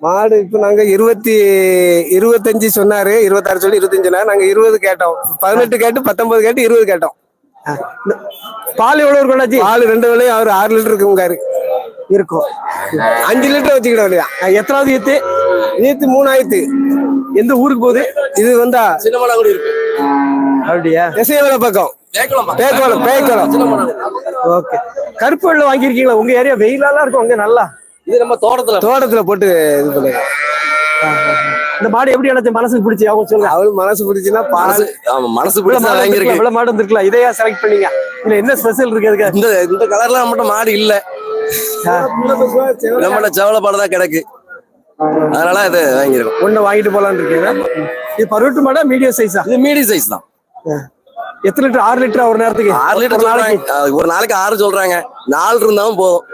மாடு இப்போ நாங்க இருபத்தி இருபத்தஞ்சு சொன்னாரு இருபத்தாறு சொல்லி இருபத்தஞ்சு சொன்னாரு நாங்க இருபது கேட்டோம். பதினெட்டு கேட்டு பத்தொன்பது கேட்டு இருபது கேட்டோம். பால் எவ்வளவு இருக்கும் பால் ரெண்டு வேலையும் அவர் ஆறு லிட்டர் இருக்குங்காரு இருக்கும். அஞ்சு லிட்டர் வச்சுக்கிட இல்லையா ஆ, எத்தனாவது ஈத்து? நேத்து மூணாயிரத்து. எந்த ஊருக்கு போகுது? இது வந்தா சின்னமலாங்குடி இருக்கு. அப்படியா? திசைவள பக்கம். பேக்கோலம் பேக்கோலம் ஓகே. கருப்பு வெள்ளை வாங்கியிருக்கீங்களா? உங்க ஏரியா வெயிலாலாம் இருக்கும் அங்க நல்லா? இது நம்ம தோட்டத்துல தோட்டத்துல போட்டு இது பண்ணுங்க. இந்த மாடு எப்படி எனக்கு மனசுக்கு பிடிச்சி அவங்க சொல்லுங்க. அவரு மனசு பிடிச்சுன்னா பால். மனசு ஆமா மனசு பிடிச்சா மாடு வாங்கியிருக்கு இவ்வளவு மாடு இருந்திருக்கலாம் இதையா செலக்ட் பண்ணீங்க? இல்ல என்ன ஸ்பெஷல் இருக்கு அதுக்கு? இந்த இந்த கலர்ல நம்மகிட்ட மாடு இல்ல. நம்மகிட்ட செவலப்பாடு தான் கிடக்கு. அதனால இது வாங்கியிருக்கோம் ஒண்ணு வாங்கிட்டு போலான்னு இருக்கீங்க. இது பருவட்டு மாடா மீடியம் சைஸா இது மீடியம் சைஸ் தான். எத்தனை லிட்டர்? ஆறு லிட்டர் ஒரு நேரத்துக்கு? ஆறு லிட்டர் ஒரு நாளைக்கு? ஒரு நாளைக்கு ஆறு சொல்றாங்க. நாலு இருந்தாலும் போதும்.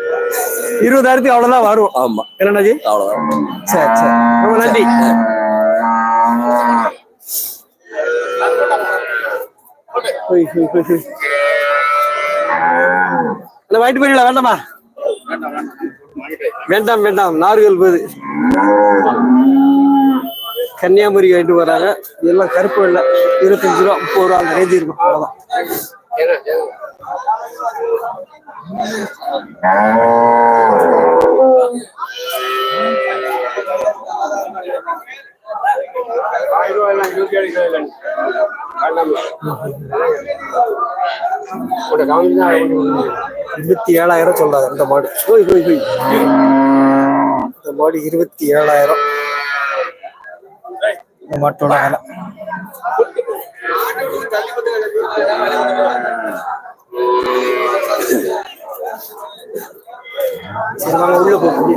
இருபதாயிரத்துக்கு அவ்வளவுதான் வரும். ஆமா. என்னண்ணாஜி? அவ்வளவுதான். சரி சரி. ரொம்ப நன்றி. அண்ணா, வாங்கிட்டு போறீங்களா வேண்டாமா? வேண்டாம் வேண்டாம். நார்கள் போகுது. கன்னியாகுமரி வாங்கிட்டு வராங்க. இதெல்லாம் கருப்பு இல்லை இருபத்தஞ்சு ரூபா முப்பது ரூபா அந்த ரேஞ்சு இருக்கும். அவ்வளோதான் இருபத்தி ஏழாயிரம் சொல்றாங்க இந்த மாடு. ஓய் ஓய் ஓய். இந்த மாடு இருபத்தி ஏழாயிரம். இந்த மாட்டோட விலை. சரி வாங்க உள்ள போகும்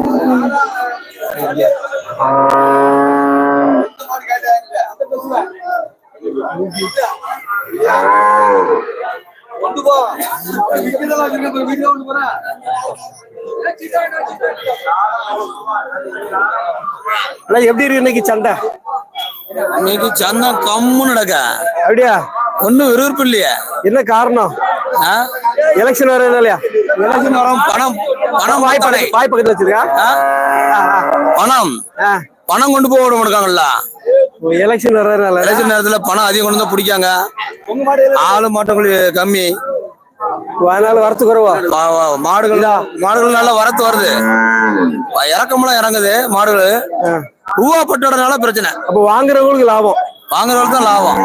எப்படி இருக்கு இன்னைக்கு சண்டை? இன்னைக்கு சந்தா கம்முன்னு நடக்க. அப்படியா? ஒன்னும் விறுவிறுப்பு இல்லையே. என்ன காரணம்? எலெக்ஷன் வர இல்லையா? வரும் பணம் பணம் வாய் வாய்ப்படை பக்கத்து வாய் பக்கத்துல வச்சிருக்கா? பணம். பணம் கொண்டு போக விட மாட்டாங்கல்ல? எலெக்ஷன் வர்றதுனால? எலெக்ஷன் நேரத்துல பணம் அதிகம் கொண்டு வந்து பிடிக்காங்க. ஆளு மாட்டவங்களு கம்மி. அதனால வரத்து குறவா? மாடுகள் மாடுகள் நல்லா வரத்து வருது. இறக்கமெல்லாம் இறங்குது மாடுகள். ரூபா பட்டோடனால பிரச்சனை. அப்ப வாங்குறவங்களுக்கு லாபம். வாங்குறவங்களுக்கு தான் லாபம்.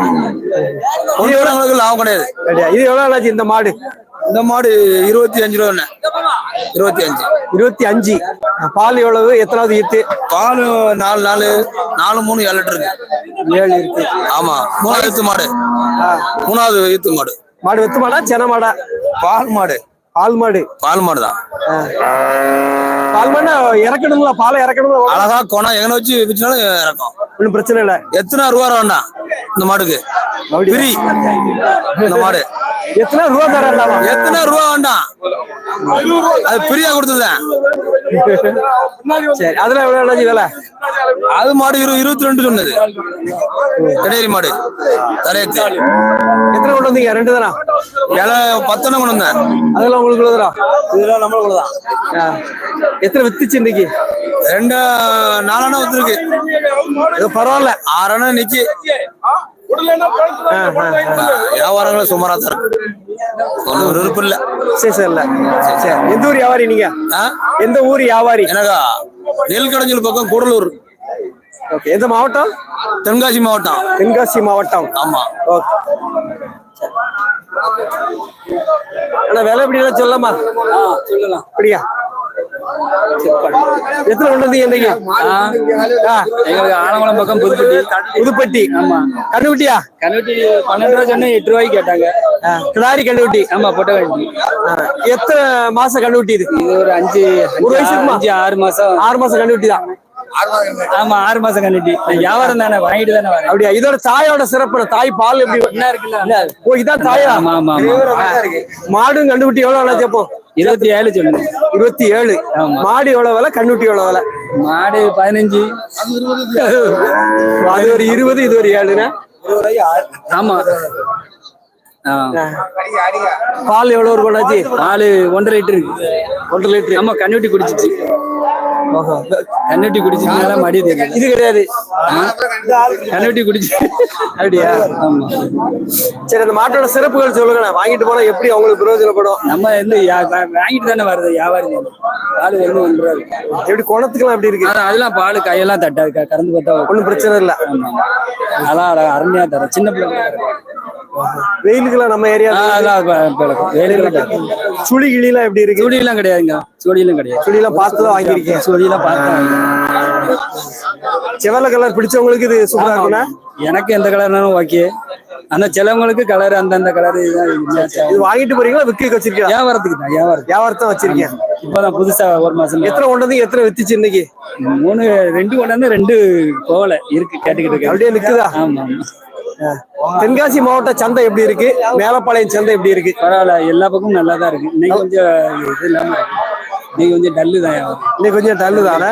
லாபம் கிடையாது. இது எவ்வளவு ஆச்சு இந்த மாடு? இந்த மாடு இருபத்தி அஞ்சு ரூபா இருபத்தி அஞ்சு. இருபத்தி அஞ்சு. பால் எவ்வளவு? எத்தனாவது ஈத்து? பால் நாலு நாலு நாலு மூணு ஏழு லிட்டர் இருக்கு. ஏழு இருக்கு ஆமா மூணாவது ஈத்து மாடு. மூணாவது ஈத்து மாடு. மாடு வெத்து மாடா? சென மாடா? பால் மாடு. பால் மாடு பால் மாடு தான் பால் மாடு இறக்கணுங்களா பாலை இறக்கணுங்களா அழகா குணம் எங்கன வச்சு வச்சுனாலும் இறக்கும். ஒன்றும் பிரச்சனை இல்லை. எத்தனை ரூபா வேண்டாம் இந்த மாடுக்கு? பிரி இந்த மாடு. எத்தனை ரூபா தர வேண்டாமா எத்தனை ரூபா வேண்டாம் அது பிரியா கொடுத்ததுதான் சரி அதுல எவ்வளவு விலை? அது மாடு இரு இருபத்தி ரெண்டு சொன்னது. கடையரி மாடு. தலையத்து எத்தனை கொண்டு வந்தீங்க? ரெண்டு தானா? இலை பத்தனை கொண்டு வந்தேன். அதெல்லாம் உங்களுக்கு உள்ளதுடா இதெல்லாம் எத்தனை வித்துச்சு இன்னைக்கு? ரெண்டு நாலணா வந்துருக்கு. இது பரவாயில்ல. ஆறணா நிக்கி. வியாபாரங்களும் சுமாரா இருக்கு. ஒன்றும் விருப்பம் இல்ல. சரி சரி இல்ல. சரி எந்த ஊர் வியாபாரி நீங்க? எந்த ஊர் வியாபாரி? எனக்கா நெல் கடைஞ்சல் பக்கம் கூடலூர். ஓகே எந்த மாவட்டம்? தென்காசி மாவட்டம். தென்காசி மாவட்டம். ஆமா. ஓகே. அண்ணா விலை எப்படி சொல்லலாமா? சொல்லலாம். அப்படியா? எத்தனை கொண்டு எங்களுக்கு ஆலங்குளம் பக்கம் புதுப்பட்டி. புதுப்பட்டி. ஆமா. பன்னெண்டு ரூபா சொன்னா எட்டு ரூபாய்க்கு கேட்டாங்க. கிடாரி கண்ணுக்குட்டி. ஆமா பொட்டை எத்தனை மாசம் கண்ணுக்குட்டி இது? இது ஒரு அஞ்சு ஒரு வயசு அஞ்சு, ஆறு மாசம். ஆறு மாசம் தான். ஆமா ஆறு மாசம் கண்ணுட்டி வியாபாரம் தானே வாங்கிட்டு தானே அப்படியா? இதோட தாயோட சிறப்பு? தாய் பால் எப்படி என்ன இருக்குல்ல? ஓ இதான் தாயா? ஆமா ஆமா மாடும் கண்டுக்குட்டி எவ்வளவு விலை கேப்போம் இருபத்தி ஏழு சொல்லு இருபத்தி ஏழு. மாடு எவ்வளவு விலை கண்ணுட்டி எவ்வளவு விலை? மாடு பதினஞ்சு. அது ஒரு இருபது இது ஒரு ஏழுண்ணா ஆமா. பால் எவ்வளவு இருக்கும் அண்ணாச்சி? பால் ஒன்றரை லிட்டர். இருக்கு ஒன்றரை லிட்டர். ஆமா கண்ணுட்டி குடிச்சிச்சு. கண்ணுட்டி குடிச்சதுனால மடி தெரியும் இது கிடையாது. கண்ணுட்டி குடிச்சு. அப்படியா? ஆமா. சரி அந்த மாட்டோட சிறப்புகள் சொல்லுங்க வாங்கிட்டு போனா எப்படி அவங்களுக்கு பிரயோஜனப்படும்? நம்ம வந்து வாங்கிட்டு தானே வருது வியாபாரி. பால் வந்து ஒன்று ரூபா இருக்கு. எப்படி குணத்துக்குலாம் எப்படி இருக்கு? அதெல்லாம் பால் கையெல்லாம் தட்டாது கறந்து பார்த்தா ஒன்றும் பிரச்சனை இல்ல. ஆமா. அதெல்லாம் அழ- அருமையா தரும். சின்ன பிள்ளைங்க வெயிலுக்குலாம் நம்ம ஏரியா. சுழி கிளிலாம் எப்படி இருக்கு? சூடியெல்லாம் கிடையாதுங்க. சூடியெல்லாம் கிடையாது. சுழியெல்லாம் பார்த்து தான் வாங்கியிருக்கேன் சூடியெல்லாம் பார்த்தா செவல கலர் பிடிச்சவங்களுக்கு இது சூப்பரா இருக்கும்னா? எனக்கு எந்த கலர்னாலும் ஓகே. ஆனா சிலவங்களுக்கு கலர் அந்தந்த கலர் இது வாங்கிட்டு போறீங்களா விற்க வச்சிருக்கீங்களா? வியாபாரத்துக்கு தான் வியாபாரத்துக்கு. வியாபாரத்தான் வச்சிருக்கேன் இப்பதான் புதுசா ஒரு மாசம் எத்தனை கொண்டு வந்து எத்தனை வித்துச்சு இன்னைக்கு? மூணு ரெண்டு கொண்டாந்து ரெண்டு போகல. இருக்கு கேட்டுக்கிட்டு இருக்கேன். அப்படியே நிக்குதா? ஆமா ஆமா. தென்காசி மாவட்ட சந்தை எப்படி இருக்கு மேலப்பாளையம் சந்தை எப்படி இருக்கு பரவாயில்ல எல்லா பக்கமும் நல்லா தான் இருக்கு இன்னைக்கு கொஞ்சம் இது இல்லாம. இன்னைக்கு கொஞ்சம் டல்லு தான். இன்னைக்கு கொஞ்சம் டல்லு தானே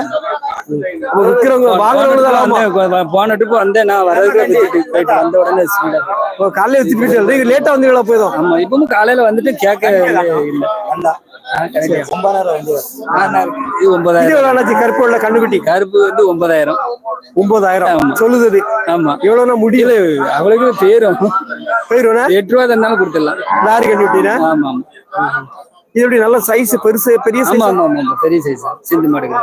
விற்கிறவங்க வாங்குறவங்க. வந்து போன ட்ரிப் வந்தேன் நான் வரதுக்கு போயிட்டு வந்த உடனே காலையில வித்துட்டு போயிட்டு நீங்க லேட்டா வந்தீங்களா போதும் ஆமா இப்பவும் காலையில வந்துட்டு கேட்க இல்ல. கருப்பு வந்து ஒன்பதாயிரம். ஒன்பதாயிரம். சொல்லுது. ஆமா. எவ்வளவுனா முடியல அவளுக்கு பேரும். போயிருவேனா எட்டு ரூபா தந்தாலும் கொடுத்துடலாம். லாரி ஆமா ஆமா. இது எப்படி நல்ல சைஸ் பெருசு பெரிய ஆமா சைஸ் ஆமா ஆமா பெரிய சைஸ் சிந்து மாடுகள்.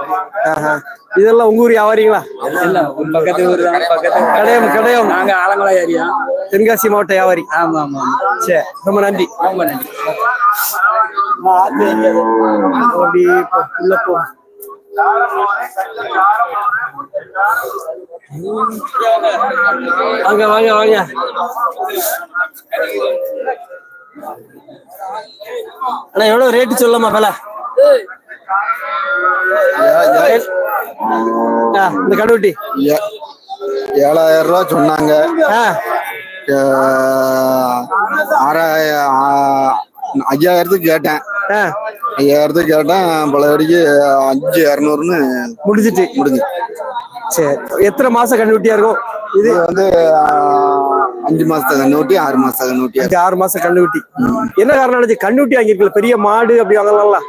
இதெல்லாம் உங்க ஊர் வியாபாரிங்களா இல்ல பக்கத்து ஊர் தான். பக்கத்து கடையம், கடையம். நாங்க ஆலங்குளா ஏரியா. தென்காசி மாவட்ட வியாபாரி. ஆமா ஆமா சரி ரொம்ப நன்றி. ரொம்ப நன்றி. அப்படி உள்ள போ. வாங்க வாங்க வாங்க. அண்ணா எவ்வளவு ரேட்டு சொல்லமா விலை? இந்த கடுவட்டி ஏழாயிரம் ரூபா சொன்னாங்க. ஆறாயிரம் ஐயாயிரத்துக்கு கேட்டேன். ஐயாயிரத்துக்கு கேட்டேன் பழையபடிக்கு அஞ்சு இரநூறுன்னு முடிஞ்சிட்டு. முடிஞ்சு. சரி. எத்தனை மாசம் கண்டுபிட்டியா இருக்கும்? இது வந்து அஞ்சு மாசத்தை கண்ணூட்டி ஆறு மாசத்தை கண்ணூட்டி ஆறு மாசம் கண்டுபிட்டி என்ன காரணம் நினைச்சு கண்டுபிட்டி வாங்கிருக்கல பெரிய மாடு அப்படி வாங்கலாம்ல?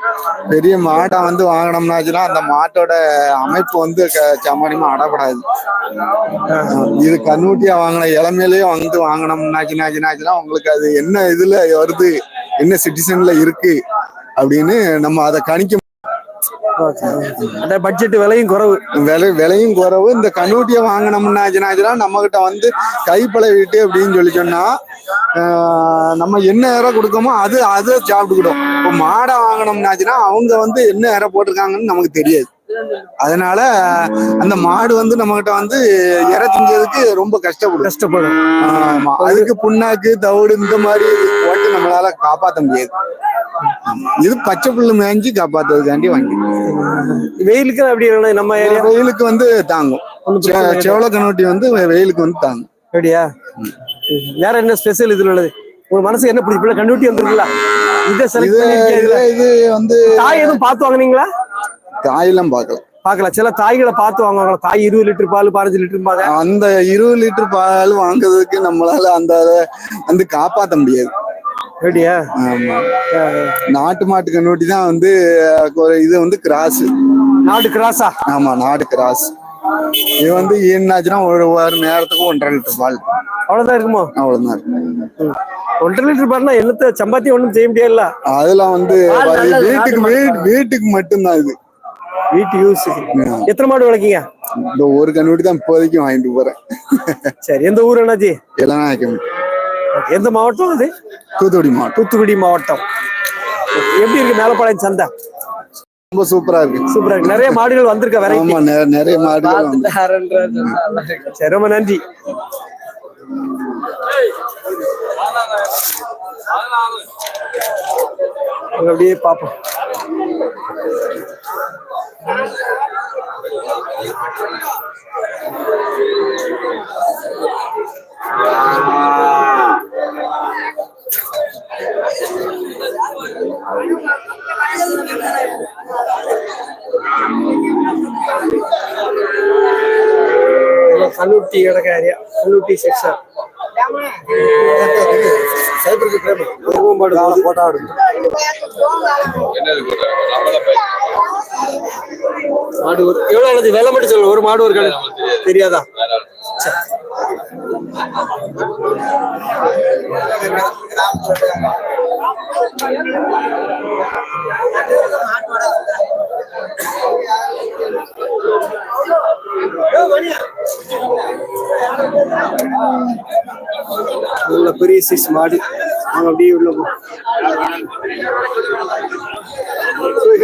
பெரிய மாட்டை வந்து வாங்கினோம்னாச்சுன்னா அந்த மாட்டோட அமைப்பு வந்து சாமானியமா அடப்படாது. இது கண்ணூட்டியா வாங்கின இளமையிலேயே வந்து வாங்கினோம்னாச்சுனாச்சுனாச்சுன்னா உங்களுக்கு அது என்ன இதுல வருது என்ன சிட்டிசன்ல இருக்கு அப்படின்னு நம்ம அதை கணிக்க அந்த பட்ஜெட் விலையும் குறைவு. விலை விலையும் குறவு. இந்த கண்ணூட்டியை வாங்கினோம்னாச்சுனாச்சுன்னா நம்ம கிட்ட வந்து கைப்பழ வீட்டு அப்படின்னு சொல்லி சொன்னா நம்ம என்ன இறை கொடுக்கமோ அது அதை சாப்பிட்டுக்கிடும் இப்போ மாடை வாங்கினோம்னாச்சுன்னா அவங்க வந்து என்ன இறை போட்டிருக்காங்கன்னு நமக்கு தெரியாது. அதனால அந்த மாடு வந்து நம்ம கிட்ட வந்து இறை திங்கிறதுக்கு ரொம்ப கஷ்டப்படும். கஷ்டப்படும். ஆமா. அதுக்கு புண்ணாக்கு தவிடு இந்த மாதிரி போட்டு நம்மளால காப்பாத்த முடியாது. இது பச்சை புல்லு மேய்ஞ்சி காப்பாத்துறதுக்காண்டி வாங்கி வெயிலுக்கு அப்படி நம்ம ஏரியா வெயிலுக்கு வந்து தாங்கும். செவல கண்ணூட்டி வந்து வெயிலுக்கு வந்து தாங்கும். அப்படியா? வேற என்ன ஸ்பெஷல் இதுல உள்ளது? உங்க மனசு என்ன பிடிச்சி கண்டுபிட்டி வந்திருக்குல்ல? இது இது வந்து தாய் எதுவும் பார்த்து வாங்குனீங்களா? தாயெல்லாம் பார்க்கலாம். பார்க்கலாம் சில தாய்களை பார்த்து வாங்குவாங்க தாய் இருபது லிட்டர் பால் பதினஞ்சு லிட்டர் பாங்க அந்த இருபது லிட்டர் பால் வாங்குறதுக்கு நம்மளால அந்த வந்து காப்பாத்த முடியாது. ஆமா. நாட்டு மாட்டு கண்ணூட்டி தான் வந்து இது வந்து கிராஸ். நாடு கிராஸா? ஆமா நாடு கிராஸ். இது வந்து என்னாச்சுன்னா ஒரு ஒரு நேரத்துக்கு ஒன்றரை லிட்டர் பால். அவ்வளவுதான் இருக்குமோ? அவ்வளவுதான் இருக்கும். ஒன்றரை லிட்டர் பால்னா என்னத்த சம்பாத்தி ஒண்ணும் செய்ய முடியாதுல்ல? அதெல்லாம் வந்து பால் வீட்டுக்கு வீட்டுக்கு மட்டும்தான் இது. வீட்டு யூஸ் எத்தனை மாடு வளர்க்கீங்க? இந்த ஒரு கண்ணூட்டி தான் இப்போதைக்கு வாங்கிட்டு போறேன். சரி எந்த ஊர் அண்ணாச்சி? இளநாயக்கம் எந்த மாவட்டம் அது? தூத்துக்குடி மாவட்டம். தூத்துக்குடி மாவட்டம். எப்படி இருக்கு மேலப்பாளையம் சந்தை? ரொம்ப சூப்பரா இருக்கு. சூப்பரா இருக்கு. நிறைய மாடுகள் வந்திருக்க நெ- நிறைய மாடுகள் ரொம்ப நன்றி. அப்படியே பார்ப்போம். கல்லூட்டி கிடக்க ஏரியா கல்லூட்டி செக்ஷன். போட்டா? மாடு ஒரு எவ்வளவு ஆனது? வெலை மட்டும் சொல்லு. ஒரு மாடு ஒரு கடை தெரியாதா? நல்ல பெரிய சைஸ் மாடு. நாங்க அப்படியே உள்ள போய்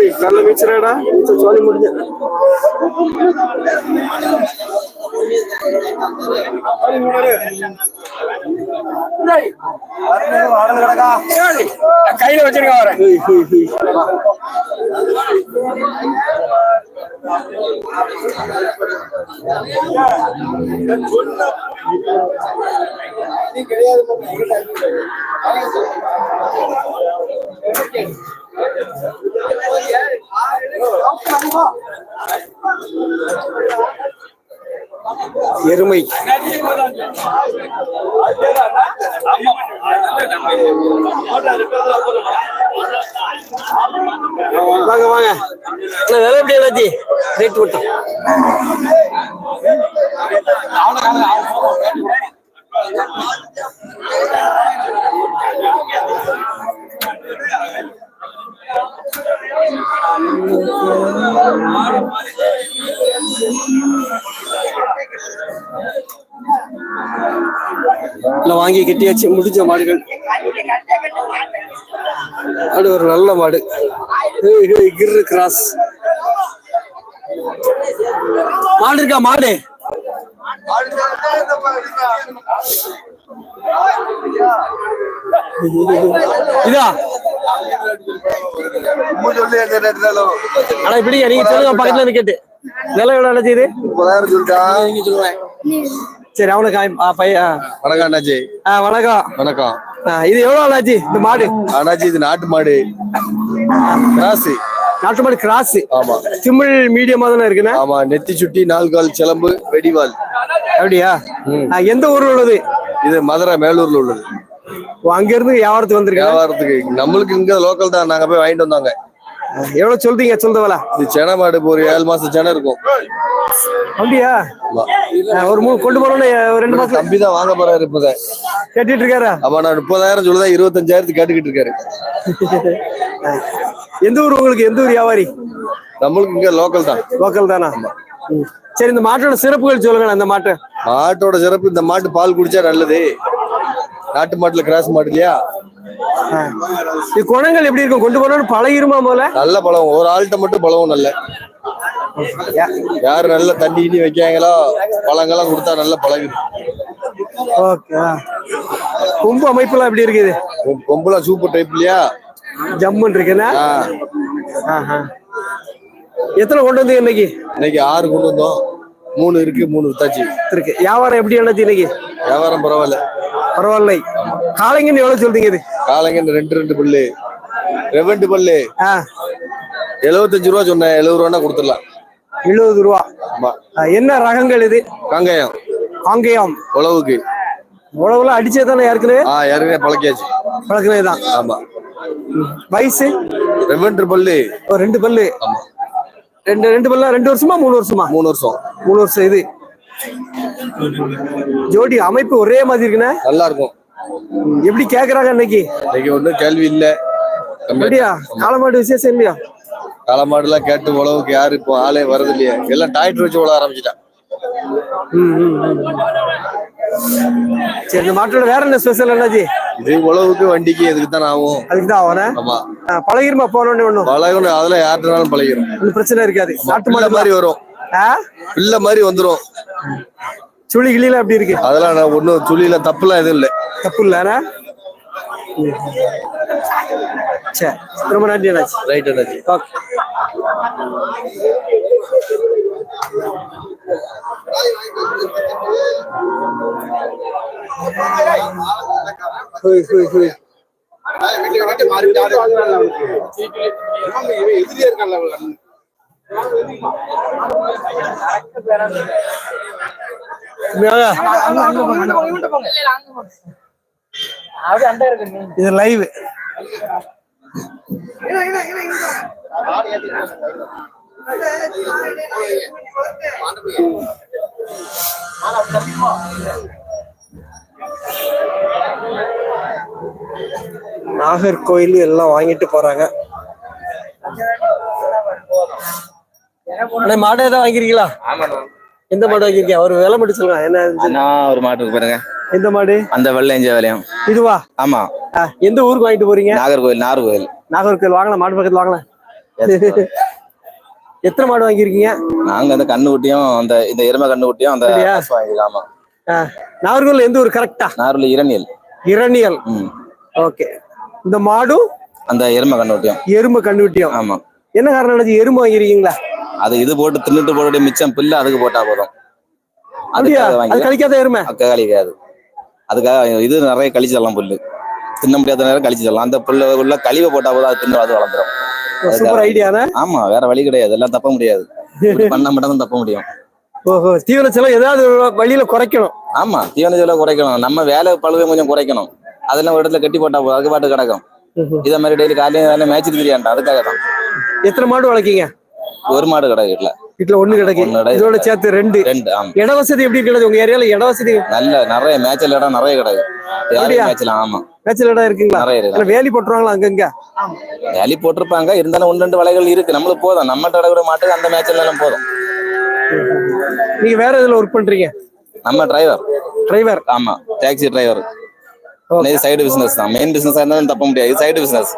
ஏய், நல்ல மிச்சராடா சோழி முடிஞ்ச. கையில வச்சிருக்க எருமை. வாங்க வாங்க. விலை எப்படி எல்லாத்தி ரேட் மட்டும். வாங்கி கட்டியாச்சு முடிஞ்ச மாடுகள். மாடு ஒரு நல்ல மாடு. கிர்ரு கிராஸ். மாடு இருக்கா மாடு? இதா? ஆனா இப்படி நீங்க சொல்லுங்க பக்கத்துல இருந்து கேட்டு. விலை எவ்வளவு முப்பதாயிரம் சொல்லிட்டா சரி அவனுக்கு. வணக்கம் அண்ணாச்சி ஆ வணக்கம். வணக்கம். இது எவ்வளவு அண்ணாச்சி இந்த மாடு? அண்ணாச்சி இது நாட்டு மாடு. ராசி நாட்டு மாடு கிராஸ். ஆமா. சிம்பிள் மீடியமா தானே இருக்குண்ணா ஆமா நெத்தி சுட்டி நாலு கால் சிலம்பு வெடிவால். அப்படியா? எந்த ஊர்ல உள்ளது? இது மதுரை மேலூர்ல உள்ளது. அங்க இருந்து வியாபாரத்துக்கு வந்திருக்கேன் வியாபாரத்துக்கு. நம்மளுக்கு இங்க லோக்கல் தான். நாங்க போய் வாங்கிட்டு வந்தாங்க. எவ்வளவு சொல்றீங்க சொல்றவளா இது சென மாடு இப்போ ஒரு ஏழு மாசம் சென இருக்கும். அப்படியா? ஆமா. ஒரு மூணு கொண்டு போனோம்னு ஒரு ரெண்டு மாசம் தம்பி தான் வாங்க போறாரு இப்பதான். கேட்டுட்டு இருக்காரா? அப்ப நான் முப்பதாயிரம் சொல்லுதான் இருபத்தஞ்சாயிரத்துக்கு கேட்டுக்கிட்டு இருக்காரு. எந்த ஊர் உங்களுக்கு? எந்த ஊர் வியாபாரி? நம்மளுக்கு இங்க லோக்கல் தான். லோக்கல் தானா. சரி இந்த மாட்டோட சிறப்புகள் சொல்லுங்க அந்த மாட்டை. மாட்டோட சிறப்பு இந்த மாட்டு பால் குடிச்சா நல்லது. நாட்டு மாட்டுல கிராஸ் மாடு இல்லையா. இது குணங்கள் எப்படி இருக்கும்? கொண்டு போனோம்னு பழகிருமா போல நல்ல பழம். ஒரு ஆள்கிட்ட மட்டும் பழம் நல்ல. யாரு நல்ல தண்ணி கிண்ணி வைக்காங்களோ பழங்கள்லாம் கொடுத்தா நல்ல பழகுது ஓகே கொம்பு அமைப்புலாம் எப்படி இருக்குது? கொம்புலாம் சூப்பர் டைப் இல்லையா? ஜம்முன்னு ஆஹா. எத்தனை கொண்டு வந்தீங்க இன்னைக்கு? இன்னைக்கு ஆறு கொண்டு வந்தோம். மூணு இருக்கு மூணு வித்தாச்சு. இருக்கு. வியாபாரம் எப்படி என்னச்சு இன்னைக்கு? வியாபாரம் பரவாயில்ல. பரவாயில்லை. காலைங்கன்னு எவ்வளவு சொல்றீங்க இது? காலைங்க ரெண்டு ரெண்டு பல்லு. ரெவெண்டு பல்லு. எழுபத்தஞ்சு ரூபா சொன்னேன். எழுபது ரூபா கொடுத்துடலாம். எழுபது ரூபா. என்ன ரகங்கள் இது? காங்கேயம். காங்கேயம். உழவுக்கு. உழவுலாம் அடிச்சே தானே ஏற்கனவே? ஆ ஏற்கனவே பழக்கியாச்சு. பழக்கினே தான். ஆமா. வயசு? ரெவெண்டு பல்லு. ரெண்டு பல்லு. ஆமா. ரெண்டு ரெண்டு பல்லா? ரெண்டு வருஷமா மூணு வருஷமா? மூணு வருஷம். மூணு வருஷம் இது. ஜோடி அமைப்பு ஒரே மாதிரி இருக்குண்ணே? நல்லா இருக்கும். எப்படி கேக்குறாங்க இன்னைக்கு? இன்னைக்கு ஒன்றும் கேள்வி இல்ல. அப்படியா? காலமாடு விசேஷம் இல்லையா? களமாடுலாம் கேட்டு உழவுக்கு யாரு இப்போ ஆளே வரது இல்லையே எல்லாம் டாக்டர் வச்சு உழ ஆரம்பிச்சிட்டான். சரி இந்த மாட்டோட வேற என்ன ஸ்பெஷல் என்னாச்சு இது உழவுக்கு வண்டிக்கு எதுக்கு தான் ஆகும். அதுக்கு தான் அவன ஆமா. பழகிருமா போனோடனே ஒண்ணும் பழகணும். அதுல யார்கிட்டனாலும் பழகிரும். பிரச்சனை இருக்காது. நாட்டு மாடு மாதிரி வரும். பிள்ளை மாதிரி வந்துரும். சுழி கிளியில அப்படி இருக்கு. அதெல்லாம் நான் ஒன்றும் துளியில தப்புலாம் எதுவும் இல்லை. தப்பு இல்ல ஆனா? ம். சரி ரொம்ப நன்றி அண்ணாச்சி. ரைட் அண்ணாச்சி. ஓகே ஹோய் ஹோய் ஹோய். இது லைவ் நாகர்கோயில் எல்லாம் வாங்கிட்டு போறாங்க. அண்ணே, மாடு ஏதாவது வாங்கிருக்கீங்களா? எந்த மாடு வாங்கிருக்கீங்க? ஒரு விலை மட்டும் சொல்லுங்க என்ன? நான் ஒரு மாட்டுக்கு பாருங்க. எந்த மாடு? அந்த வெள்ளையஞ்ச வேலையும். இதுவா? ஆமா. எந்த ஊருக்கு வாங்கிட்டு போறீங்க? நாகர்கோவில் நாகர்கோவில். நாகர்கோயில் வாங்கலாம் மாடு பக்கத்துல வாங்கலாம். எத்தனை மாடு வாங்கியிருக்கீங்க? நாங்க அந்த கண்ணு குட்டியும் அந்த இந்த எருமை கண்ணு குட்டியும் அந்த ஆ, நாகர்கோயில் எந்த ஊர் கரெக்டா நாகர்கோவில் இரணியல். இரணியல். ஓகே. இந்த மாடும் அந்த எருமை கண்ணு குட்டியும். எறும்பு கண்டுபிட்டியும் ஆமா. என்ன காரணம் எறும்பு வாங்கிருக்கீங்களா அது இது போட்டு தின்னுட்டு போட்டு மிச்சம் பில்லு அதுக்கு போட்டா போதும். அது கழிக்காத எருமை? கழிக்காது. அதுக்காக இது நிறைய கழிச்சு தரலாம் புல்லு. தின்ன முடியாத நேரம் கழிச்சு தரலாம். அந்த புல்ல உள்ள கழிவை போட்டா போதும் அது தின்னு அது வளர்ந்துரும். சூப்பர் ஐடியானா ஆமா வேற வழி கிடையாது. எல்லாம் தப்ப முடியாது. பண்ணா மட்டும் தான் தப்ப முடியும். ஓஹோ தீவன செலவு ஏதாவது வழியில குறைக்கணும். ஆமா தீவன செலவு குறைக்கணும். நம்ம வேலை பழுவை கொஞ்சம் குறைக்கணும். அதெல்லாம் ஒரு இடத்துல கட்டி போட்டா போதும். அது பாட்டு கிடக்கும். இதே மாதிரி டெய்லி காலையில வேலை மேய்ச்சிட்டு தெரியாண்டா அதுக்காக தான் எத்தனை மாடு வளர்க்கீங்க? ஒரு மாடு கிடக்கு வீட்டுல வீட்டுல ஒண்ணு கிடக்கு. ஒண்ணு கிடக்கு. இதோட சேர்த்து ரெண்டு. ரெண்டு இட வசதி எப்படி கிடையாது உங்க ஏரியால இட வசதி நல்ல நிறைய மேய்ச்சல் இடம் நிறைய அப்படியா? மேய்ச்சலாம் ஆமா. மேய்ச்சல் இடம் இருக்குங்களா? நிறைய இருக்கு. இல்ல வேலி போட்டுருவாங்களா அங்கங்க? வேலி போட்டிருப்பாங்க. இருந்தாலும் ஒன்று ரெண்டு வலைகள் இருக்கு. நம்மளுக்கு போதும். நம்ம கிடக்குற மாட்டுக்கு அந்த மேய்ச்சல் எல்லாம் போதும். நீங்க வேற இதுல ஒர்க் பண்றீங்க? நம்ம டிரைவர் டிரைவர் ஆமா. டாக்ஸி டிரைவர் இது சைடு பிசினஸ் தான். மெயின் பிசினஸ் இருந்தாலும் தப்ப முடியாது. இது சைடு பிசினஸ்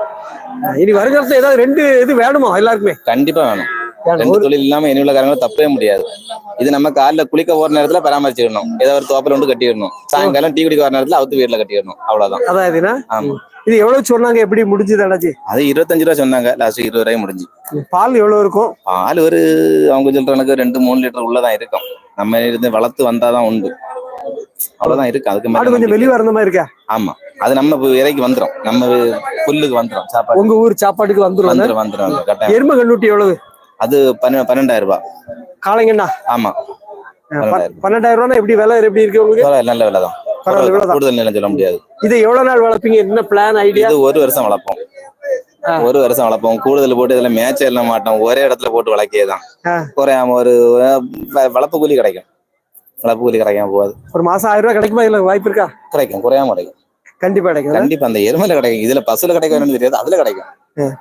இனி வருங்காலத்துல ஏதாவது ரெண்டு இது வேணுமா எல்லாருக்குமே? கண்டிப்பா வேணும். ரெண்டு தொழில் இல்லாம இனி உள்ள காரங்களும் தப்பவே முடியாது. இது நம்ம காலைல குளிக்க போற நேரத்துல பராமரிச்சிடணும் ஏதோ ஒரு தோப்பில் வந்து கட்டிடணும். சாயங்காலம் டீ குடிக்க வர நேரத்துல அவுத்து வீட்டுல கட்டிடணும். அவ்வளவுதான். அதான் ஆமா. இது எவ்வளவு சொன்னாங்க? எப்படி முடிஞ்சது அண்ணாச்சி? அது இருபத்தஞ்சு ரூபா சொன்னாங்க. லாஸ்ட் இருபது ரூபாய் முடிஞ்சு. பால் எவ்வளவு இருக்கும்? பால் ஒரு அவங்க சொல்றவனுக்கு ரெண்டு மூணு லிட்டர் உள்ளதான் இருக்கும். நம்ம இருந்து வளர்த்து வந்தாதான் உண்டு. அவ்வளவுதான் இருக்கு. அதுக்கு மேல கொஞ்சம் வெளியே வர மாதிரி இருக்கா? ஆமா. அது நம்ம இறைக்கு வந்துரும். நம்ம புல்லுக்கு வந்துரும். சாப்பாடு. உங்க ஊர் சாப்பாட்டுக்கு வந்துரும் வந்துரும் வந்துரும். எருமை கண்ணுட்டி எவ்வளவு? அது பன்ன- பன்னெண்டாயிரம் ரூபாய். காளைங்கண்ணா? ஆமா. பன்னெண்டாயிரம். ரூபாய். எப்படி விலை எப்படி இருக்கு உங்களுக்கு? நல்ல விலை தான். கூடுதல் நிலம் சொல்ல முடியாது. இதை எவ்வளவு நாள் வளர்ப்பீங்க? என்ன பிளான் ஐடியா இது ஒரு வருஷம் வளர்ப்போம். ஒரு வருஷம் வளர்ப்போம். கூடுதல் போட்டு இதுல மேய்ச்சல் எல்லாம் மாட்டோம். ஒரே இடத்துல போட்டு வளர்க்கியதான் ஆ. குறையாம ஒரு வளர்ப்பு கூலி கிடைக்கும். வளர்ப்பு கூலி கிடைக்காம போகாது. ஒரு மாசம் ஆயிரம் ரூபாய் கிடைக்குமா? இல்ல வாய்ப்பு இருக்கா? கிடைக்கும். குறையாம கிடைக்கும். கண்டிப்பா கிடைக்கும். கண்டிப்பா அந்த எருமையில கிடைக்கும். இதுல பசுல கிடைக்கும் தெரியாது. அதுல கிடைக்கும்.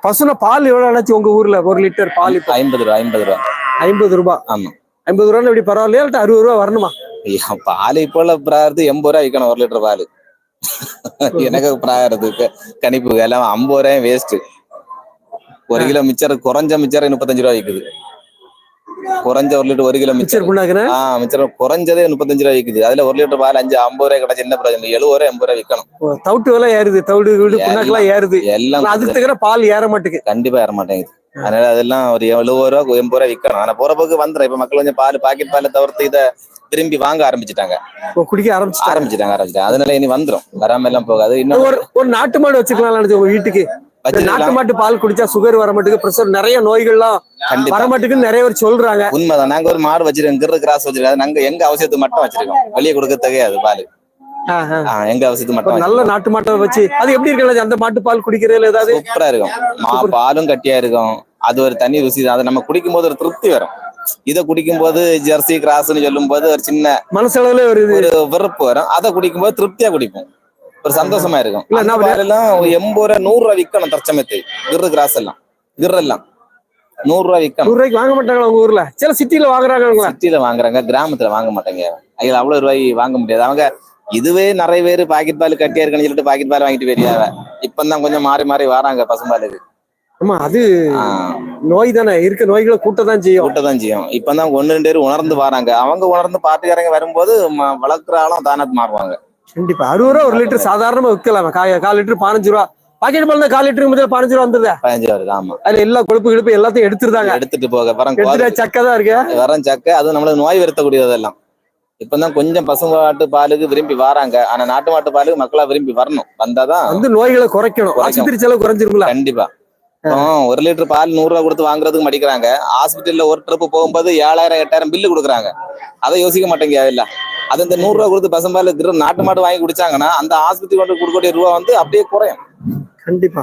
பசுன பால் எவ்வளவு ஆச்சு உங்க ஊர்ல? ஒரு லிட்டர் பால் இப்போ? ஐம்பது ரூபா ஐம்பது ரூபா. ஐம்பது ரூபாய் ஆமா. ஐம்பது ரூபாய் எப்படி பரவாயில்லையா? இல்ல அறுபது ரூபாய் வரணுமா? பால் இப்போ உள்ள பிராயத்து எண்பது ரூபா விற்கணும் ஒரு லிட்டர் பால். எனக்கு பிராயத்துக்கு கணிப்பு எல்லாம் ஐம்பது ரூபாயும் வேஸ்ட் ஒரு கிலோ மிச்சர் குறைஞ்ச மிச்சர் முப்பத்தஞ்சு ரூபா விக்குது. குறைஞ்ச ஒரு லிட்டர் ஒரு கிலோ மிச்சர் ஆஹ் மிச்சர் குறைஞ்சதே முப்பத்தஞ்சு ரூபா விக்குது. அதுல ஒரு லிட்டர் பால் அஞ்சு ஐம்பது ரூபாய் கிடைச்சா என்ன பிரச்சனை எழுபது ரூபாய் எண்பது ரூபாய் விற்கணும் தவிட்டு விலை ஏறுது. தவிடு வீடு புண்ணாக்கெல்லாம் ஏறுது. எல்லாம் அதுக்கு தகுந்த பால் ஏற மாட்டுக்கு கண்டிப்பா ஏற மாட்டேங்குது. அதனால அதெல்லாம் ஒரு எழுபது ரூபா எண்பது ரூபா விற்கணும் ஆனா போற போக்கு வந்துடும் இப்ப மக்கள் கொஞ்சம் பால் பாக்கெட் பாலை தவிர்த்து இதை திரும்பி வாங்க ஆரம்பிச்சுட்டாங்க. குடிக்க ஆரம்பிச்சிட்டாங்க. ஆரம்பிச்சுட்டாங்க ஆரம்பிச்சுட்டாங்க. அதனால இனி வந்துரும். வராம எல்லாம் போகாது. இன்னும் ஒரு ஒரு நாட்டு மாடு வச்சுக்கலாம் வீட்டுக்கு. நாட்டு. மாட்டு பால் குடிச்சா சுகர் வர மாட்டுக்கு பிரஷர் நிறைய நோய்கள்லாம் வர மாட்டுக்குன்னு நிறைய பேர் சொல்றாங்க. உண்மைதான். நாங்க ஒரு மாடு வச்சிருக்கோம். கிரு கிராஸ் வச்சிருக்கோம் அது நாங்க எங்க அவசியத்துக்கு மட்டும் வச்சிருக்கோம். வெளியே கொடுக்க தகையாது பால். எங்க அவசியத்துக்கு மட்டும் நல்ல நாட்டு மாட்டை வச்சு அது எப்படி இருக்கு அந்த மாட்டு பால் குடிக்கிறதுல ஏதாவது? சூப்பரா இருக்கும். மா பாலும் கட்டியா இருக்கும். அது ஒரு தனி ருசி அதை நம்ம குடிக்கும் போது ஒரு திருப்தி வரும். இதை குடிக்கும் போது ஜெர்சி கிராஸ்னு சொல்லும் போது ஒரு சின்ன மனசளவுல ஒரு வெறுப்பு வரும். அதை குடிக்கும் போது திருப்தியா குடிப்போம். ஒரு சந்தோஷமா இருக்கும் எண்பது ரூபா நூறு ரூபா விற்கணும் தற்சமயத்து. கிரு கிராஸ் எல்லாம். கிர் எல்லாம். நூறு ரூபா விற்கணும் நூறு ரூபாய்க்கு வாங்க மாட்டாங்களா உங்க ஊர்ல? சில சிட்டில வாங்குறாங்க சிட்டில வாங்குறாங்க கிராமத்துல வாங்க மாட்டாங்க. அதுல அவ்வளவு ரூபாய் வாங்க முடியாது. அவங்க இதுவே நிறைய பேர் பாக்கெட் பால் கட்டியா இருக்குன்னு சொல்லிட்டு பாக்கெட் பால் வாங்கிட்டு போயிருக்காங்க இப்பதான் கொஞ்சம் மாறி மாறி வராங்க பசும்பாலுக்கு ஆமா அது நோய் தானே. இருக்க நோய்களை கூட்டதான் செய்யும். கூட்டதான் செய்யும். இப்பதான் ஒன்னு ரெண்டு பேர் உணர்ந்து வராங்க. அவங்க உணர்ந்து பாட்டுக்காரங்க வரும்போது வளர்க்குற ஆளும் தானத்து மாறுவாங்க. கண்டிப்பா. அறுபது ரூபா ஒரு லிட்டர் சாதாரணமா விற்கலாம். கால் லிட்டர் பதினஞ்சு ரூபா. பாக்கெட் பால் தான் கால் லிட்டருக்கு முதல்ல பதினஞ்சு ரூபா வந்துருதா பதினஞ்சு வருது ஆமா. அதுல எல்லா கொழுப்பு கிழப்பு எல்லாத்தையும் எடுத்துருந்தாங்க. எடுத்துட்டு போக வரம் சக்கை தான் இருக்கு. வரம் சக்கை அதுவும் நம்மளுக்கு நோய் வருத்தக்கூடியதெல்லாம் இப்பதான் கொஞ்சம் பசுமாட்டு பாலுக்கு விரும்பி வராங்க. ஆனா நாட்டு மாட்டு பாலுக்கு மக்களா விரும்பி வரணும். வந்தாதான் வந்து நோய்களை குறைக்கணும். ஆஸ்பத்திரி செலவு குறைஞ்சிருங்களா கண்டிப்பா. ஒரு லிட்டர் பால் நூறு ரூபா கொடுத்து வாங்குறதுக்கு மடிக்கிறாங்க. ஹாஸ்பிட்டல்ல ஒரு ட்ரிப் போகும்போது ஏழாயிரம் எட்டாயிரம் பில்லு கொடுக்குறாங்க. அதை யோசிக்க மாட்டேங்க இல்ல? அது இந்த நூறு ரூபா கொடுத்து பசம்பால் நாட்டு மாடு வாங்கி குடிச்சாங்கன்னா அந்த ஆஸ்பத்திரி கொண்டு கொடுக்கக்கூடிய ரூபா வந்து அப்படியே குறையும். கண்டிப்பா.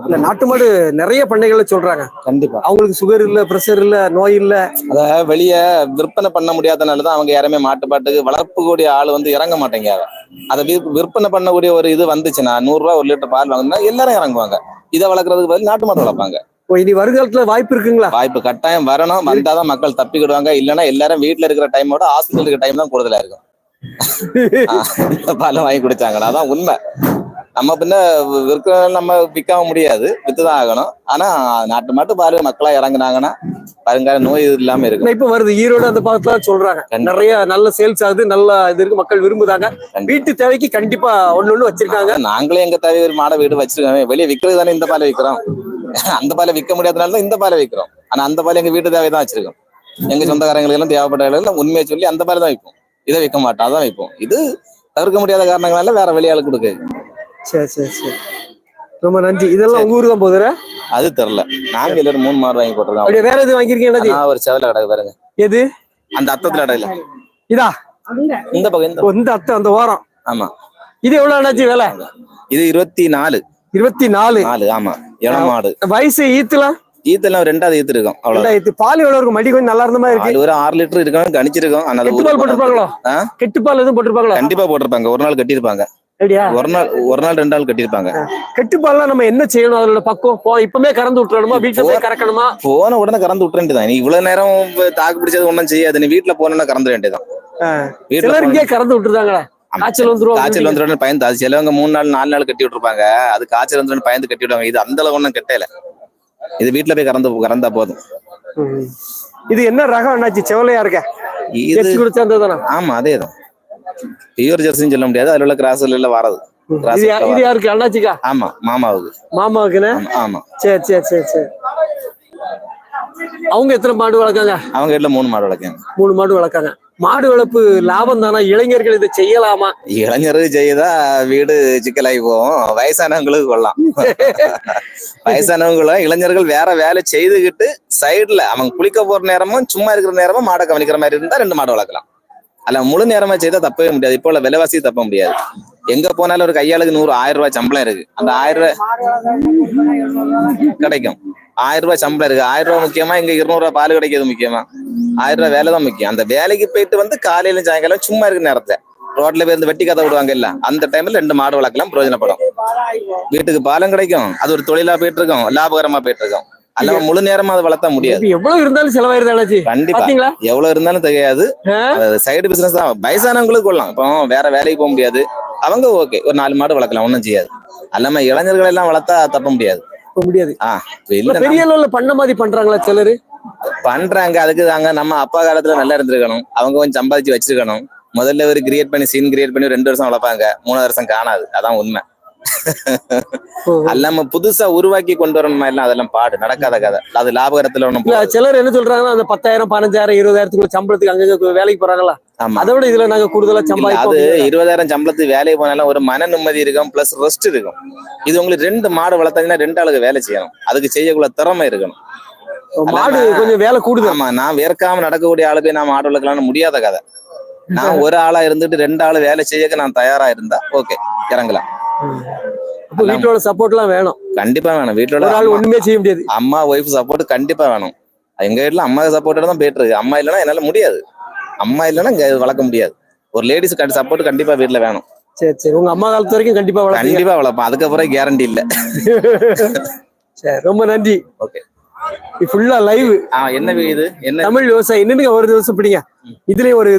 இல்ல நாட்டு மாடு நிறைய பண்ணைகளை சொல்றாங்க. கண்டிப்பா. அவங்களுக்கு சுகர் இல்ல பிரஷர் இல்ல நோய் இல்ல. அத வெளிய விற்பனை பண்ண முடியாதனாலதான் அவங்க யாருமே மாட்டுப்பாட்டுக்கு வளர்ப்புக்கூடிய ஆள் வந்து இறங்க மாட்டேங்கிறாங்க அதை விற்- விற்பனை பண்ணக்கூடிய ஒரு இது வந்துச்சுன்னா நூறு ரூபா ஒரு லிட்டர் பால் வாங்கினா எல்லாரும் இறங்குவாங்க. இதை வளர்க்கறதுக்கு பதில் நாட்டு மாடு வளர்ப்பாங்க. இனி வருங்காலத்துல வாய்ப்பு இருக்குங்களா? வாய்ப்பு கட்டாயம் வரணும். வந்தாதான் மக்கள் தப்பிக்கிடுவாங்க. இல்லைன்னா எல்லாரும் வீட்டுல இருக்கிற டைமோட ஹாஸ்பிட்டல் இருக்கிற டைம் தான் கூடுதலா இருக்கும். ஆ, பாலை வாங்கி குடிச்சாங்கன்னா அதான் உண்மை. நம்ம பின்ன விற்க நம்ம விற்காம முடியாது. வித்துதான் ஆகணும். ஆனா நாட்டு மாட்டு பால் மக்களா இறங்குனாங்கன்னா வருங்கால நோய் இல்லாம இருக்கும். ஆனா இப்ப வருது ஈரோடு அந்த பக்கத்துல சொல்றாங்க. நிறைய நல்ல சேல்ஸ் ஆகுது நல்ல இது இருக்கு மக்கள் விரும்புதாங்க. வீட்டு தேவைக்கு கண்டிப்பா ஒண்ணு ஒண்ணு வச்சிருக்காங்க. நாங்களே எங்க தேவை ஒரு மாடை வீடு வச்சிருக்கோம் வெளியே விற்கிறது தானே இந்த பாலை விற்கிறோம் அந்த பாலை விற்க முடியாதனால தான் இந்த பாலை விற்கிறோம் ஆனா அந்த பால் எங்க வீட்டு தேவை தான் வச்சிருக்கோம். எங்க சொந்தக்காரங்களுக்கு எல்லாம் தேவைப்பட்ட எல்லாம் உண்மையை சொல்லி அந்த பாலை தான் விற்போம் இதை விற்க மாட்டோம் அதான் விற்போம் இது தவிர்க்க முடியாத காரணங்களால வேற வெளியாளு கொடுக்கு சரி சரி சரி. ரொம்ப நன்றி. இதெல்லாம் உங்க ஊரு தான் போதுற அது தெரியல. நாங்க எல்லாரும் மூணு மாடு வாங்கி போட்டிருக்கோம் அப்படியே வேற எதுவும் வாங்கிருக்கீங்களா நான் ஒரு செவல கடை பாருங்க. எது? அந்த அத்தத்துல கடையில. இதா? இந்த பக்கம் இந்த அத்தை அந்த ஓரம். ஆமா. இது எவ்வளவு அண்ணாச்சி வேலை? இது இருபத்தி நாலு இருபத்தி நாலு நாலு ஆமா. இளம் மாடு. வயசு ஈத்துலாம்? ஈத்தெல்லாம் ரெண்டாவது ஈத்து இருக்கும். அவ்வளவு பால் எவ்வளவு இருக்கும்? மடி கொஞ்சம் நல்லா இருந்த மாதிரி இருக்கு. ஒரு ஆறு லிட்டர் இருக்கணும். கணிச்சிருக்கோம். ஆனா அது கெட்டு பால் ஊருக்கு போட்டிருப்பாங்களோ? ஆ? கெட்டு பால் எதுவும் போட்டிருப்பாங்களோ? கண்டிப்பா போட்டிருப்பாங்க. ஒரு நாள் கட்டியிருப்பாங்க. அப்படியா ஒரு நாள் ஒரு நாள் ரெண்டு நாள் கட்டியிருப்பாங்க. கெட்டு பால்லாம் நம்ம என்ன செய்யணும்? அதோட பக்கம் போ இப்பமே கறந்து விட்டுறணுமா? வீட்டுல போய் கறக்கணுமா? போன உடனே கறந்து விட்டுற வேண்டியதான் நீ இவ்வளவு நேரம் தாக்கு பிடிச்சது ஒண்ணும் செய்யாது. நீ வீட்டுல போனோம்னா கறந்து வேண்டியதான் வீட்டுல போனா- இங்கே கறந்து விட்டுருந்தாங்களே. காய்ச்சல் வந்துரும் காய்ச்சல் வந்துடும் பயந்து அது சிலவங்க மூணு நாள் நாலு நாள் கட்டி விட்டுருப்பாங்க. அது காய்ச்சல் வந்துடும் பயந்து கட்டி விடுவாங்க. இது அந்த அளவு ஒன்றும் கெட்டல இது வீட்டுல போய் கறந்து கறந்தா போதும். இது என்ன ரகம் என்னாச்சு செவலையா இருக்க? ஆமா அதே தான்? பியூர் ஜெர்சின்னு சொல்ல முடியாது. அதுல உள்ள கிராஸ் எல்லாம் வரது. இது. யாருக்கு? அண்ணாச்சிக்கா? ஆமா மாமாவுக்கு. மாமாவுக்குன்னு? ஆமா, சரி சரி சரி சரி. அவங்க எத்தனை மாடு வளர்க்காங்க? அவங்க வீட்டுல மூணு மாடு வளர்க்காங்க. மூணு மாடு வளர்க்காங்க. மாடு வளர்ப்பு லாபம் தானா? இளைஞர்கள் இதை செய்யலாமா? இளைஞர் செய்தா வீடு சிக்கலாகி போகும். வயசானவங்களுக்கு கொள்ளலாம் வயசானவங்களும் இளைஞர்கள் வேற வேலை செய்துகிட்டு சைடுல அவங்க குளிக்க போற நேரமும் சும்மா இருக்கிற நேரமும் மாடை கவனிக்கிற மாதிரி இருந்தா ரெண்டு மாடு வளர்க்கலாம். அல்ல முழு நேரமா செய்தா தப்பவே முடியாது. இப்போ உள்ள விலைவாசி தப்ப முடியாது. எங்க போனாலும் ஒரு கையாளுக்கு நூறு ஆயிரம் ரூபாய் சம்பளம் இருக்கு. அந்த ஆயிரம் ரூபாய் கிடைக்கும். ஆயிரம் ரூபாய் சம்பளம் இருக்கு. ஆயிரம் ரூபாய் முக்கியமா இங்க இருநூறு ரூபாய் பால் கிடைக்கிறது முக்கியமா. ஆயிரம் ரூபாய் வேலை தான் முக்கியம். அந்த வேலைக்கு போயிட்டு வந்து காலையில சாயங்காலம் சும்மா இருக்கிற நேரத்துல ரோட்ல போய் இருந்து வெட்டி கதை விடுவாங்க இல்ல அந்த டைம்ல ரெண்டு மாடு வளர்க்கலாம் பிரயோஜனப்படும். வீட்டுக்கு பாலம் கிடைக்கும். அது ஒரு தொழிலா போயிட்டு இருக்கும். லாபகரமா போயிட்டு இருக்கோம். அல்ல முழு நேரமா அதை வளர்த்த முடியாது. எவ்வளவு இருந்தாலும் செலவாயிருது அண்ணாச்சி? கண்டிப்பா. எவ்வளவு இருந்தாலும் தெரியாது? சைடு பிசினஸ் தான். வயசானவங்களுக்கு கொள்ளலாம். இப்போ வேற வேலைக்கு போக முடியாது. அவங்க ஓகே ஒரு நாலு மாடு வளர்க்கலாம். ஒன்றும் செய்யாது. அல்லாம இளைஞர்கள் எல்லாம் வளர்த்தா தப்ப முடியாது. முடியாது. பெரிய அளவுல பண்ண மாதிரி பண்றாங்களா சிலரு? பண்றாங்க. அதுக்கு தாங்க நம்ம அப்பா காலத்துல நல்லா இருந்திருக்கணும். அவங்க கொஞ்சம் சம்பாதிச்சு வச்சிருக்கணும். முதல்ல ஒரு கிரியேட் பண்ணி சீன் கிரியேட் பண்ணி ரெண்டு வருஷம் வளர்ப்பாங்க. மூணு வருஷம் காணாது. அதான் உண்மை. அல்லாம புதுசா உருவாக்கி கொண்டு வரணும் எல்லாம் அதெல்லாம் பாடு நடக்காத கதை. அது லாபகரத்துல ஒண்ணும். சிலர் என்ன சொல்றாங்கன்னா அந்த பத்தாயிரம் பதினஞ்சாயிரம் இருபதாயிரத்துக்குள்ள சம்பளத்துக்கு அங்கங்க வேலைக்கு போறாங்களா? அதை விட இதுல நாங்க கூடுதலா இல்ல, அது இருபதாயிரம் சம்பளத்துக்கு வேலைக்கு போனாலும் ஒரு மன நிம்மதி இருக்கும் பிளஸ் ரெஸ்ட் இருக்கும். இது உங்களுக்கு ரெண்டு மாடு வளர்த்தாங்கன்னா ரெண்டு ஆளுக்கு வேலை செய்யணும். அதுக்கு செய்யக்குள்ள திறமை இருக்கணும். மாடு கொஞ்சம் வேலை கூடுதல் ஆமா நான் வேர்க்காம நடக்கக்கூடிய ஆளுக்கு நான் மாடு வளர்க்கலாம்னு முடியாத கதை. நான் ஒரு ஆளா இருந்துட்டு ரெண்டு ஆளு வேலை செய்யக்க நான் தயாரா இருந்தா ஓகே இறங்கலாம். வீட்டோட சப்போர்ட் எல்லாம் வேணும். கண்டிப்பா வேணும். வீட்டுல ஒரு ஆள் ஒண்ணுமே செய்ய முடியாது. அம்மா ஒய்ஃப் சப்போர்ட் கண்டிப்பா வேணும். எங்க வீட்டுல அம்மா சப்போர்ட் தான் போயிட்டு இருக்கு. அம்மா இல்லைன்னா என்னால முடியாது. அம்மா இல்லைன்னா இங்க வளர்க்க முடியாது. ஒரு லேடிஸ் சப்போர்ட் கண்டிப்பா வீட்டுல வேணும். சரி சரி. உங்க அம்மா காலத்து வரைக்கும் கண்டிப்பா வளர்ப்பீங்க கண்டிப்பா வளர்ப்பேன். அதுக்கப்புறம் கேரண்டி இல்ல. சரி ரொம்ப நன்றி. ஓகே ஃபுல்லா லைவ் என்ன இது? என்ன? தமிழ் விவசாயி. என்னங்க ஒரு நிமிஷம் பிடிங்க இதுலயும் ஒரு